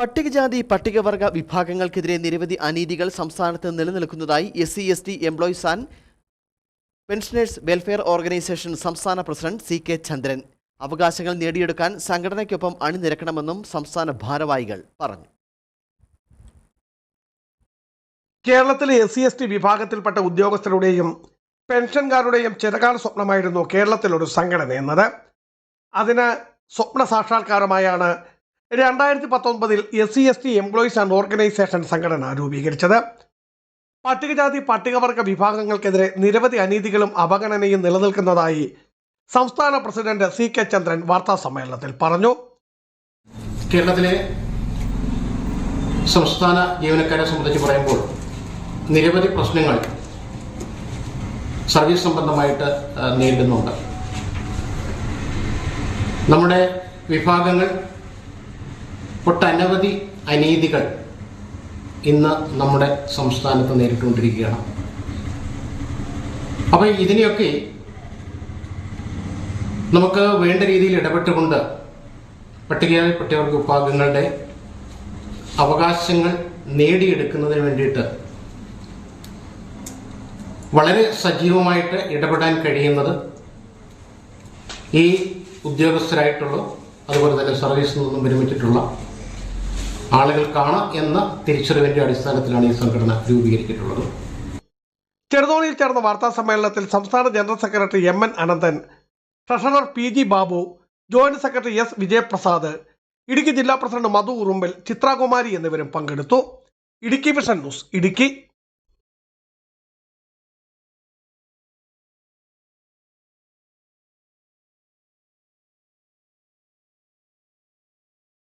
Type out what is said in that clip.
പട്ടികജാതി പട്ടികവർഗ വിഭാഗങ്ങൾക്കെതിരെ നിരവധി അനീതികൾ സംസ്ഥാനത്ത് നിലനിൽക്കുന്നതായി S C S T employees and pensioners welfare organisation സംസ്ഥാന പ്രസിഡന്റ് സി കെ ചന്ദ്രൻ. അവകാശങ്ങൾ നേടിയെടുക്കാൻ സംഘടനയ്ക്കൊപ്പം അണിനിരക്കണമെന്നും സംസ്ഥാന ഭാരവാഹികൾ പറഞ്ഞു. കേരളത്തിലെ എസ് സി എസ് ടി വിഭാഗത്തിൽപ്പെട്ട ഉദ്യോഗസ്ഥരുടെയും പെൻഷൻകാരുടെയും ചിരകാല സ്വപ്നമായിരുന്നു കേരളത്തിലൊരു സംഘടന എന്നത്. അതിന് സ്വപ്ന സാക്ഷാത്കാരമായാണ് രണ്ടായിരത്തി പത്തൊൻപതിൽ S C S T employees and organisation സംഘടന രൂപീകരിച്ചത്. പട്ടികജാതി പട്ടികവർഗ വിഭാഗങ്ങൾക്കെതിരെ നിരവധി അനീതികളും അവഗണനയും നിലനിൽക്കുന്നതായി സംസ്ഥാന പ്രസിഡന്റ് സി കെ ചന്ദ്രൻ വാർത്താ സമ്മേളനത്തിൽ പറഞ്ഞു. കേരളത്തിലെ സംസ്ഥാന ജീവനക്കാരെ സംബന്ധിച്ച് പറയുമ്പോൾ നിരവധി പ്രശ്നങ്ങൾ സർവീസ് സംബന്ധമായിട്ട് നേരിടുന്നുണ്ട്. നമ്മുടെ വിഭാഗങ്ങൾ ഒട്ടനവധി അനീതികൾ ഇന്ന് നമ്മുടെ സംസ്ഥാനത്ത് നേരിട്ടുകൊണ്ടിരിക്കുകയാണ്. അപ്പോൾ ഇതിനെയൊക്കെ നമുക്ക് വേണ്ട രീതിയിൽ ഇടപെട്ടുകൊണ്ട് പട്ടികജാതി വിഭാഗങ്ങളുടെ അവകാശങ്ങൾ നേടിയെടുക്കുന്നതിന് വേണ്ടിയിട്ട് വളരെ സജീവമായിട്ട് ഇടപെടാൻ കഴിയുന്നത് ഈ ഉദ്യോഗസ്ഥരായിട്ടുള്ള അതുപോലെ തന്നെ സർവീസിൽ നിന്നും വിരമിച്ചിട്ടുള്ള ആളുകൾക്കാണ് എന്ന തിരിച്ചറിവിന്റെ അടിസ്ഥാനത്തിലാണ് ഈ സംഘടന രൂപീകരിച്ചിട്ടുള്ളത്. ചെറുതോണിയിൽ ചേർന്ന വാർത്താ സമ്മേളനത്തിൽ സംസ്ഥാന general secretary M N Ananthan treasurer P G Babu joint secretary S Vijayaprasad Idukki ജില്ലാ പ്രസിഡന്റ് മധു ഉറുമ്പൽ ചിത്രാകുമാരി എന്നിവരും പങ്കെടുത്തു. Idukki vision news Idukki.